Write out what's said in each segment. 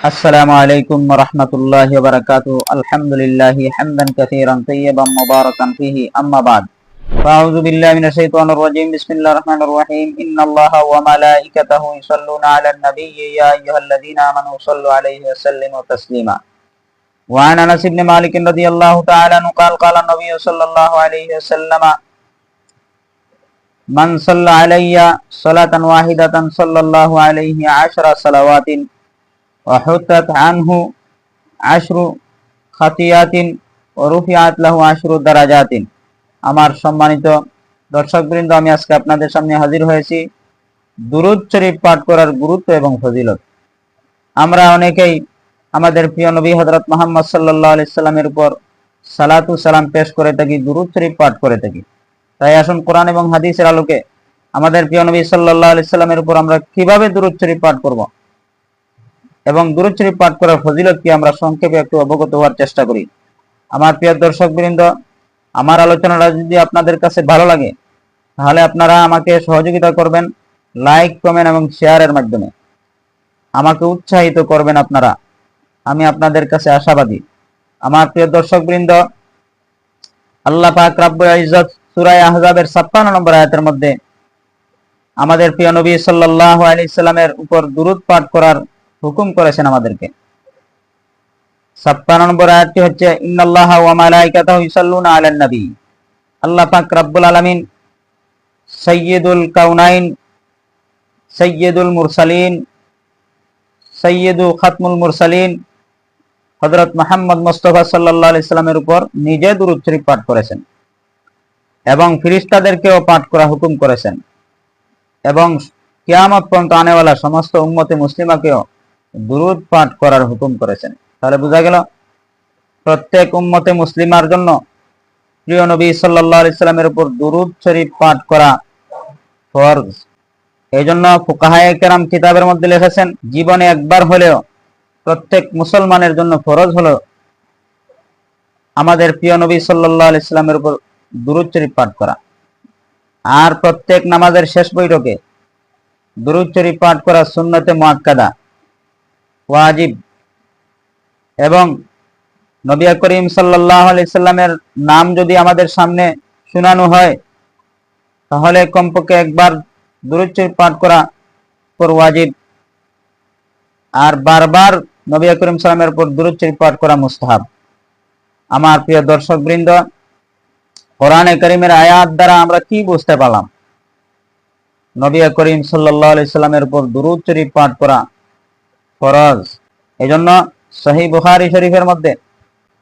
السلام عليكم ورحمة الله وبركاته. الحمد لله حمدا كثيرا طيبا مباركا فيه. أما بعد فأعوذ بالله من الشيطان الرجيم. بسم الله الرحمن الرحيم. إن الله وملائكته يصلون على النبي. يا أيها الذين آمنوا صلوا عليه وسلموا تسليما. وعن أنس بن مالك رضي الله تعالى عنه قال قال النبي صلى الله عليه وسلم من صلى علي صلاة واحدة صلى الله عليه عشر صلوات وحطت عنه عشر خطيات ورفعت له عشر درجات আমার সম্মানিত দর্শকবৃন্দ আমি আজকে আপনাদের সামনে হাজির হয়েছি দুরুদ শরীফ পাঠ করার গুরুত্ব এবং ফজিলত আমরা অনেকেই আমাদের প্রিয় নবী হজরত মোহাম্মদ সাল্লাহ আলাইসাল্লামের উপর সালাতু সালাম পেশ করে থাকি দুরুদ শরীফ পাঠ করে থাকি তাই আসুন কোরআন এবং হাদিসের আলোকে আমাদের প্রিয় নবী সাল্লাহ আলাইসাল্লামের উপর আমরা কিভাবে দুরুদ শরীফ পাঠ করব এবং দুরুদ শরীফ পাঠ করার ফজিলত কি আমরা সংক্ষেপে একটু অবগত হওয়ার চেষ্টা করি। আমার প্রিয় দর্শক বৃন্দ আমার আলোচনাটা যদি আপনাদের কাছে ভালো লাগে, তাহলে আপনারা আমাকে সহযোগিতা করবেন, লাইক, কমেন্ট এবং শেয়ারের মাধ্যমে। আমাকে উৎসাহিত করবেন আপনারা। আমি আপনাদের কাছে আশাবাদী। আমার প্রিয় দর্শক বৃন্দ আল্লাহ পাক রাব্বুল ইজ্জত সূরা আহজাবের 56 নম্বর আয়াতের মধ্যে আমাদের প্রিয় নবী সাল্লাল্লাহু আলাইহি সাল্লামের উপর দুরূদ পাঠ করার হুকুম করেছেন আমাদেরকে। ছাপ্পান্ন নম্বর আয়াতটি হচ্ছে, ইন্নাল্লাহা ওয়া মালাইকাতাহু ইউসাল্লুনা আলান নবী। আল্লাহ পাক রব্বুল আলামিন সাইয়্যিদুল কাউনাইন সাইয়্যিদুল মুরসালিন, সাইয়্যিদু খাতমুল মুরসালিন, হযরত মুহাম্মদ মুস্তাফা আলাইহি সাল্লামের উপর নিজে দুরূদ শরীফ পাঠ করেছেন এবং ফেরেশতাদেরকেও পাঠ করা হুকুম করেছেন এবং কিয়ামত পর্যন্ত আনেওয়ালা সমস্ত উম্মতে মুসলিমাকেও দুরুদ পাঠ করার হুকুম করেছেন। তাহলে বোঝা গেল, প্রত্যেক উম্মতে মুসলিমার জন্য প্রিয় নবী সাল্লাল্লাহু আলাইহি সাল্লামের উপর দুরুদ শরীফ পাঠ করা ফরজ। এই জন্য ফুকাহায়ে কেরাম কিতাবের মধ্যে লিখেছেন, জীবনে একবার হলেও প্রত্যেক মুসলমানের জন্য ফরজ হলো আমাদের প্রিয় নবী সাল্লাল্লাহু আলাইহি সাল্লামের উপর দুরুদ শরীফ পাঠ করা। আর প্রত্যেক নামাজের শেষ বৈঠকে দুরুদ শরীফ পাঠ করা সুন্নতে মুআক্কাদা। ওয়াজিব। এবং নবী করিম আলাইহি সাল্লামের নাম যদি আমাদের সামনে শোনানো হয়, তাহলে কমপক্ষে একবার দুরুদ পাঠ করা পর ওয়াজিব। আর বারবার নবী করিম সাল্লামের উপর দুরুদ পাঠ করা মুস্তাহাব। আমার প্রিয় দর্শক বৃন্দ কোরআনে করিমের আয়াত দ্বারা আমরা কি বুঝতে পারলাম? নবী করিম আলাইহি সাল্লামের উপর দুরূদ পাঠ করা ফরজ। এজন্য সহিহ বুখারী শরীফের মধ্যে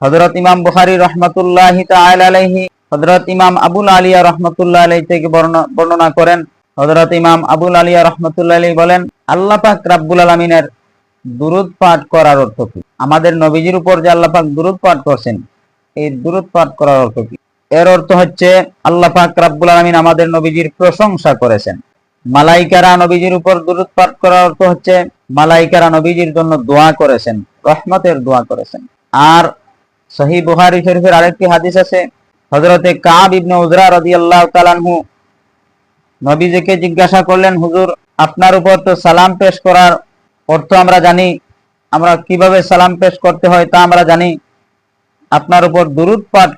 হযরত ইমাম বুখারী রাহমাতুল্লাহি আলাইহি, হযরত ইমাম আবুল আলিয়া রাহমাতুল্লাহ আলাইহি থেকে বর্ণনা- করেন। হযরত ইমাম আবুল আলিয়া রাহমাতুল্লাহ আলাইহি বলেন, আল্লাহ পাক রাব্বুল আলামিনের দুরূদ পাঠ করার অর্থ কি? আমাদের নবীজির উপর যে আল্লাহ পাক দুরূদ পাঠ করছেন, এই দুরূদ পাঠ করার অর্থ কি? এর অর্থ হচ্ছে, আল্লাহ পাক রাব্বুল আলামিন আমাদের নবীজির প্রশংসা করেছেন। মালাইকারা নবীজির উপর দুরূদ পাঠ করার অর্থ হচ্ছে, মালাইকারা নবীজির জন্য দোয়া করেছেন, রহমতের দোয়া করেছেন। আর সহি বুহারি শরীফের আরেকটি হাদিস আছে, হযরতে কাব ইবনে উজরা রাদিয়াল্লাহু তাআলা আনহু নবীজিকে জিজ্ঞাসা করলেন, হুজুর, আপনার উপর তো সালাম পেশ করার অর্থ আমরা জানি, আমরা কীভাবে সালাম পেশ করতে হয় তা আমরা জানি, আপনার উপর দুরূদ পাঠ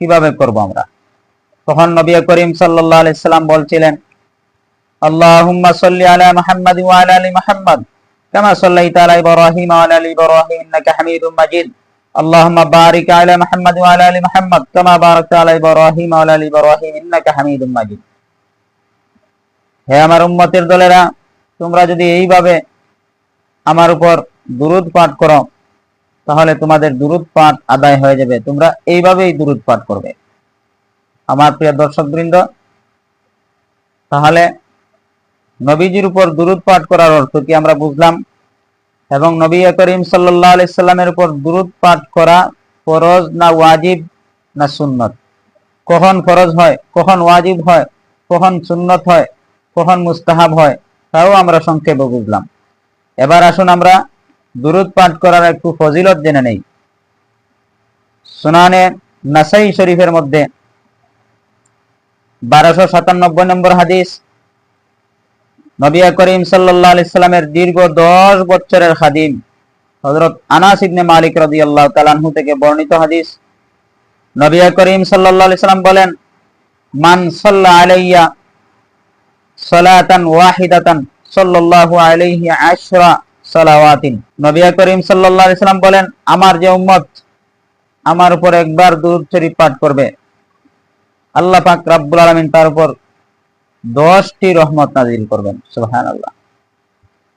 কীভাবে করব আমরা? তখন নবী করিম সাল্লাল্লাহু আলাইহি সাল্লাম বলছিলেন আল্লাহুম্মা সাল্লি আলা মুহাম্মাদ ওয়া আলা আলি মুহাম্মাদ কামা সাল্লাইতা আলা ইব্রাহিম ওয়া আলা আলি ইব্রাহিম ইন্নাকা হামিদুম মাজিদ اللهم بارك على محمد وعلى ال محمد كما باركت على ابراهيم وعلى ال ابراهيم انك حميد مجيد হে আমার উম্মতের দলেরা তোমরা যদি এইভাবে আমার উপর দুরুদ পাঠ করো তাহলে তোমাদের দুরুদ পাঠ আদায় হয়ে যাবে তোমরা এইভাবেই দুরুদ পাঠ করবে আমার প্রিয় দর্শক বৃন্দ তাহলে নবীজির উপর দুরুদ পাঠ করার অর্থ কি আমরা বুঝলাম? এবং নবী করিম সাল্লাল্লাহু আলাইহি সাল্লামের উপর দুরুদ পাঠ করা ফরজ না ওয়াজিব না সুন্নত? কখন ফরজ হয়? কখন ওয়াজিব হয়? কখন সুন্নত হয়? কখন মুস্তাহাব হয়? তাও আমরা সংক্ষেপে বুঝলাম। এবার আসুন আমরা দুরুদ পাঠ করার একটু ফজিলত জেনে নেই। সুনানে নাসাই শরীফের মধ্যে বারোশো সাতানব্বই নম্বর হাদিস নবী করিম সাল্লাল্লাহু আলাইহি সাল্লামের দীর্ঘ দশ বছরের খাদিম হযরত আনাস ইবনে মালিক রাদিয়াল্লাহু তাআলা আনহু থেকে বর্ণিত হাদিস। নবী করিম সাল্লাল্লাহু আলাইহি সাল্লাম বলেন, মান সাল্লা আলাইয়া সালাতান ওয়াহিদাতান সাল্লাল্লাহু আলাইহি আশরা সালাওয়াতিন। নবী করিম সাল্লাল্লাহু আলাইহি সাল্লাম বলেন, আমার যে উম্মত, আমার উপর একবার দুরূদ শরীফ পাঠ করবে। আল্লাহ পাক রাব্বুল আলামিন তার উপর দশটি রহমত নাজিল করবেন, সুবহানাল্লাহ।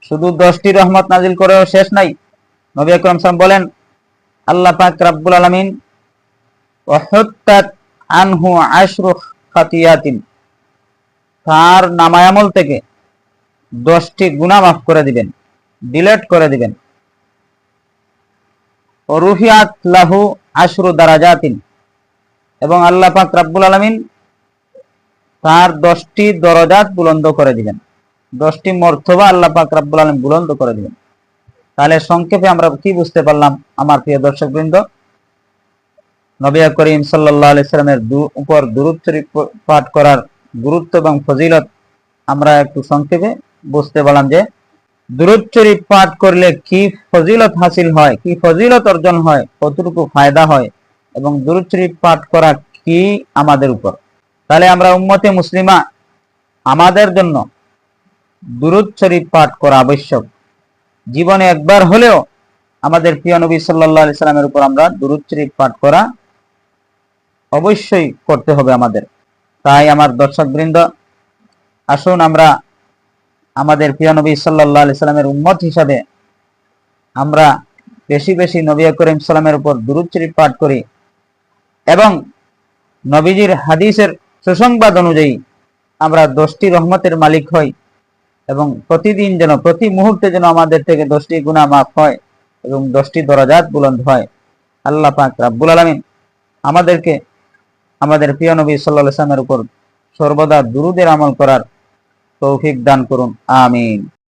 শুধু দশটি রহমত নাজিল করেও শেষ নাই। নবী আকরাম সাল্লাম বলেন, আল্লাহ পাক রাব্বুল আলামিন আনহু আশরু খাতিয়াতিন তার নামায়ামল থেকে দশটি গুনাহ মাফ করে দিবেন, ডিলেট করে দিবেন। ও রুফিয়াত লাহু আশরু দারাজাতিন। এবং আল্লাহ পাক রাব্বুল আলামিন তার দশটি দরজাত বুলন্দ করে দিবেন। দশটি মর্তবা আল্লাহ পাক রাব্বুল আলামিন বুলন্দ করে দিবেন। তাহলে সংক্ষেপে আমরা কি বুঝতে পারলাম, আমার প্রিয় দর্শক বৃন্দ নবী করিম সাল্লাল্লাহু আলাইহি সাল্লামের উপর প- পাঠ করার গুরুত্ব এবং ফজিলত আমরা একটু সংক্ষেপে বুঝতে পারলাম যে, দুরূদ পাঠ করলে কি ফজিলত হাসিল হয়, কি ফজিলত অর্জন হয়, কতটুকু ফায়দা হয় এবং দুরূদ পাঠ করা কি আমাদের উপর? তাহলে আমরা উম্মতে মুসলিমা আমাদের জন্য দুরূদ শরীফ পাঠ করা আবশ্যক। জীবনে একবার হলেও আমাদের প্রিয় নবী আলাইহি সাল্লামের উপর আমরা দুরূদ শরীফ পাঠ করা অবশ্যই করতে হবে আমাদের। তাই আমার দর্শকবৃন্দ, আসুন আমরা আমাদের প্রিয় নবী সাল্লাল্লাহু আলাইহি সাল্লামের উম্মত হিসাবে আমরা বেশি বেশি নবী করিম সাল্লামের উপর দুরূদ শরীফ পাঠ করি এবং নবীজির হাদিসের সুসংবাদ অনুযায়ী আমরা দশটি রহমতের মালিক হই এবং প্রতিদিন যেন, প্রতি মুহূর্তে যেন আমাদের থেকে দশটি গুণা মাফ হয় এবং দশটি দরাজাত বুলন্দ হয়। আল্লাহ পাক রাব্বুল আলমিন আমাদেরকে, আমাদের প্রিয় নবী সাল্লা সাল্লামের উপর সর্বদা দুরুদের আমল করার তৌফিক দান করুন। আমিন।